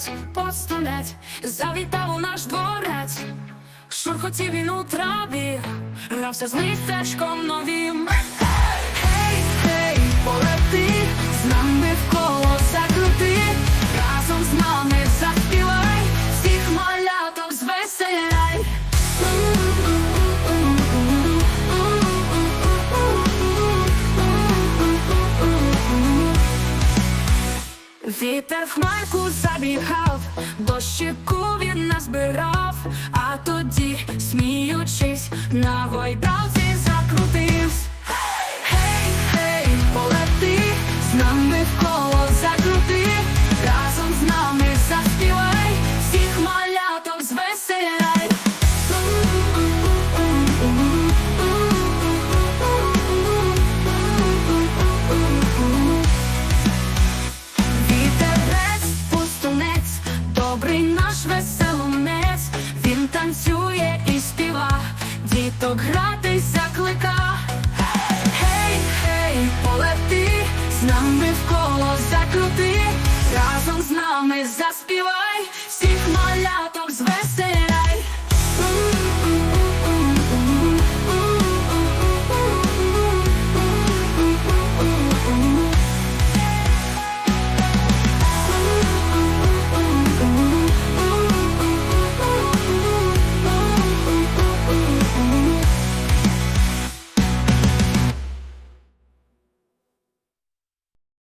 пустунець, пустунець, завітав у наш дворець, шурхотів він у траві, грався з містечком новим. Гей, гей, полети, з нами в коло закрути, разом з нами заспівай, всіх маляток звеселяй. Вітер в майку забігав, дощику він назбирав, а тоді, сміючись, на гойдалці діток заклика. Гей, гей, полети, з нами в коло закрути, разом з нами заспівай,